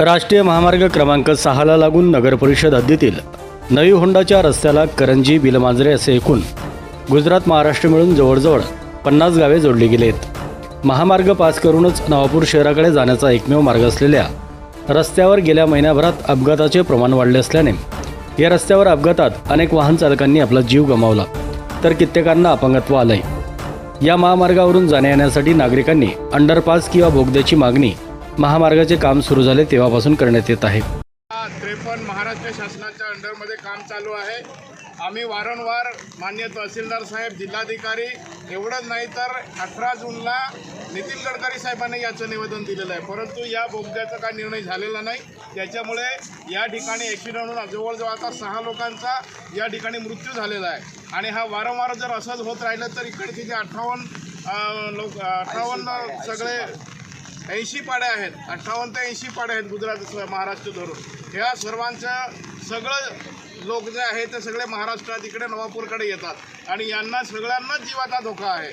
राष्ट्रीय महामार्ग क्रमांक सहाला लागून नगरपरिषद हद्दीतील नवी होंडाच्या रस्त्याला करंजी बिलमांजरे असे एकूण गुजरात महाराष्ट्र मिळून जवळजवळ पन्नास गावे जोडली गेली आहेत महामार्ग पास करूनच नवापूर शहराकडे जाण्याचा एकमेव मार्ग असलेल्या रस्त्यावर गेल्या महिन्याभरात अपघाताचे प्रमाण वाढले असल्याने या रस्त्यावर अपघातात अनेक वाहन चालकांनी आपला जीव गमावला तर कित्येकांना अपंगत्व आलंय. या महामार्गावरून जाण्या येण्यासाठी नागरिकांनी अंडरपास किंवा बोगद्याची मागणी महामार्गाचे काम सुरू झाले तेव्हापासून करण्यात येत आहे. त्रेपन्न महाराष्ट्र शासनाच्या अंडरमध्ये काम चालू आहे. आम्ही वारंवार मान्य तहसीलदार साहेब जिल्हाधिकारी एवढंच नाही तर अठरा जूनला नितीन गडकरी साहेबांनी याचं निवेदन दिलेलं आहे. परंतु या बोगद्याचा काही निर्णय झालेला नाही. त्याच्यामुळे या ठिकाणी ॲक्सिडेंट होऊन जवळजवळ आता सहा लोकांचा या ठिकाणी मृत्यू झालेला आहे. आणि हा वारंवार जर असंच होत राहिलं तर इकडचे जे अठ्ठावन्न लोक अठ्ठावन्न सगळे ऐंशी पाड्या आहेत अठ्ठावन्न ते ऐंशी पाड्या आहेत गुजरात महाराष्ट्र धरून. ह्या सर्वांचं सगळं लोक जे आहेत ते सगळे महाराष्ट्रात इकडे नवापूरकडे येतात. आणि यांना सगळ्यांनाच जीवाचा धोका आहे.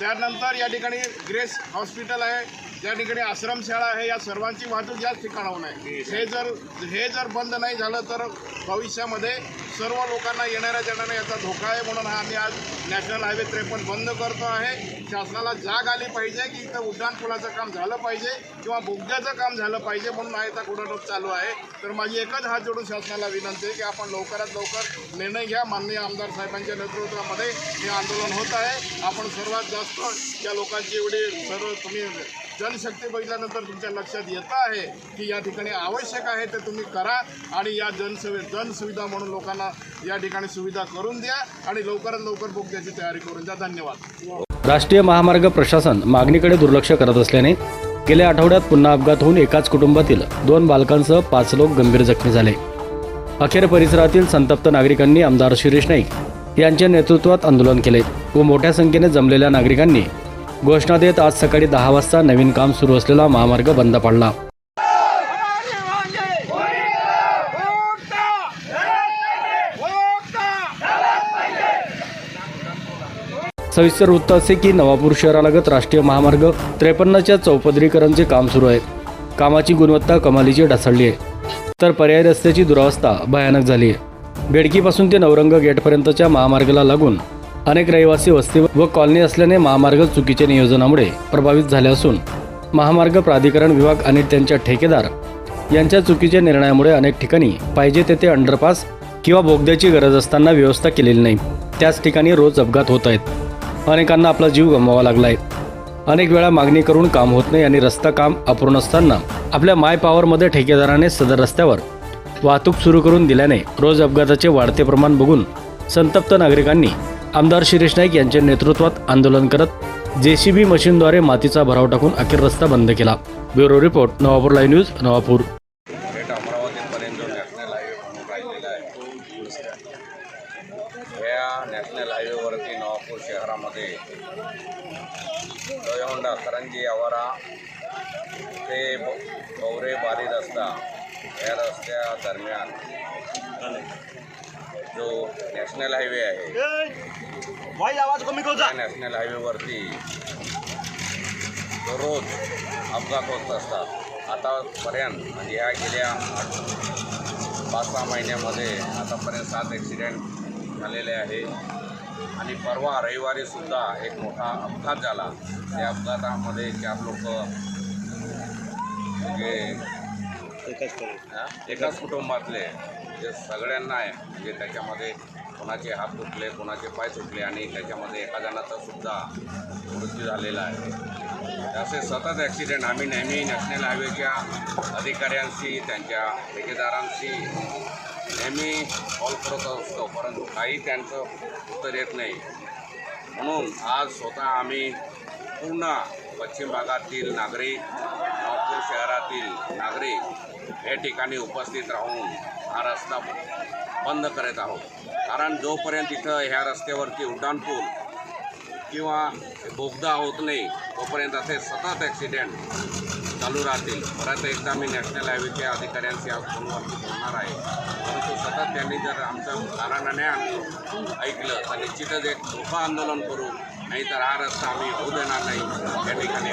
त्यानंतर या ठिकाणी ग्रेस हॉस्पिटल आहे. त्या ठिकाणी आश्रमशाळा आहे या सर्वांची वाहतूक याच ठिकाणाहून आहे. हे जर हे जर बंद नाही झालं तर भविष्यामध्ये सर्व लोकांना येणाऱ्या जाणाऱ्या याचा धोका आहे म्हणून हा आम्ही आज नॅशनल हायवे त्रेपन्न बंद करतो आहे. शासनाला जाग आली पाहिजे की इथं उड्डाणपुलाचं काम झालं पाहिजे किंवा बोगद्याचं काम झालं पाहिजे म्हणून हा इथं कुठं चालू आहे. तर माझी एकच हात जोडून शासनाला विनंती आहे की आपण लवकरात लवकर निर्णय घ्या. माननीय आमदार साहेबांच्या नेतृत्वामध्ये हे आंदोलन होत आहे. आपण सर्वात जास्त या लोकांची एवढी सर्व तुम्ही जनशक्ती बघितल्यानंतर तुमच्या लक्षात येतं आहे की या ठिकाणी आवश्यक आहे ते तुम्ही करा आणि या जनसुवि जनसुविधा म्हणून लोकांना या ठिकाणी सुविधा करून द्या आणि लवकरात लवकर बोगद्याची तयारी करून द्या. धन्यवाद. राष्ट्रीय महामार्ग प्रशासन मागणीकडे दुर्लक्ष करत असल्याने गेल्या आठवड्यात पुन्हा अपघात होऊन एकाच कुटुंबातील दोन बालकांसह पाच लोक गंभीर जखमी झाले. अखेर परिसरातील संतप्त नागरिकांनी आमदार शिरीष नाईक यांच्या नेतृत्वात आंदोलन केले व मोठ्या संख्येने जमलेल्या नागरिकांनी घोषणा देत आज सकाळी दहा वाजता नवीन काम सुरू असलेला महामार्ग बंद पडला. सविस्तर वृत्त असे की नवापूर शहरालगत राष्ट्रीय महामार्ग त्रेपन्नच्या चौपदरीकरणचे काम सुरू आहे. कामाची गुणवत्ता कमालीची ढासळली आहे. तर पर्यायी रस्त्याची दुरावस्था भयानक झाली आहे. बेडकीपासून ते नवरंग गेटपर्यंतच्या महामार्गाला लागून अनेक रहिवासी वस्ती व कॉलनी असल्याने महामार्ग चुकीच्या नियोजनामुळे प्रभावित झाले असून महामार्ग प्राधिकरण विभाग आणि त्यांच्या ठेकेदार यांच्या चुकीच्या निर्णयामुळे अनेक ठिकाणी पाहिजे तेथे अंडरपास किंवा बोगद्याची गरज असताना व्यवस्था केलेली नाही. त्याच ठिकाणी रोज अपघात होत आहेत. अनेकांना आपला जीव गमवावा लागलाय. अनेक वेळा मागणी करून काम होत नाही आणि रस्ता काम अपूर्ण असताना आपल्या माय पॉवरमध्ये ठेकेदाराने सदर रस्त्यावर वाहतूक सुरू करून दिल्याने रोज अपघाताचे वाढते प्रमाण बघून संतप्त नागरिकांनी आमदार शिरीष नाईक यांच्या नेतृत्वात आंदोलन करत जेसीबी मशीनद्वारे मातीचा भराव टाकून अखेर रस्ता बंद केला. Bureau report Navapur live news Navapur. National या नॅशनल हायवेवरती नवापूर शहरामध्ये दहीहोंडा करंजी आवारा ते बौरे बारी रस्ता या रस्त्या दरम्यान जो नॅशनल हायवे आहे वाईज आवाज कमी करू त्या नॅशनल हायवेवरती दररोज अपघात होत असतात. आतापर्यंत म्हणजे ह्या गेल्या पाच सहा महिन्यामध्ये आतापर्यंत सात ॲक्सिडेंट झालेले आहे. आणि परवा रविवारी सुद्धा एक मोठा अपघात झाला. त्या अपघातामध्ये चार लोक म्हणजे एकाच कुटुंबातले. जे सगळ्यांना आहे म्हणजे त्याच्यामध्ये कोणाचे हात तुटले कोणाचे पाय तुटले आणि त्याच्यामध्ये एका जणाचा सुद्धा मृत्यू झालेला आहे. असे सतत ॲक्सिडेंट आम्ही नेहमी नॅशनल हायवेच्या अधिकाऱ्यांशी त्यांच्या ठेकेदारांशी नेहमी कॉल करत असतो. परंतु काही त्यांचं उत्तर येत नाही. म्हणून आज स्वतः आम्ही पूर्ण पश्चिम भागातील नागरिक शहरातील नागरिक या ठिकाणी उपस्थित राहून हा रस्ता बंद करत आहोत. कारण जोपर्यंत इथं ह्या रस्त्यावरती उड्डाणपूल किंवा बोगदा होत नाही तोपर्यंत असे सतत ॲक्सिडेंट चालू राहतील. परत एकदा मी नॅशनल हायवेच्या अधिकाऱ्यांशी आज फोनवरती बोलणार आहे. परंतु सतत त्यांनी जर आमचं आम्ही ऐकलं तर निश्चितच एक धोका आंदोलन करू. नाहीतर हा रस्ता आम्ही होऊ देणार नाही. या ठिकाणी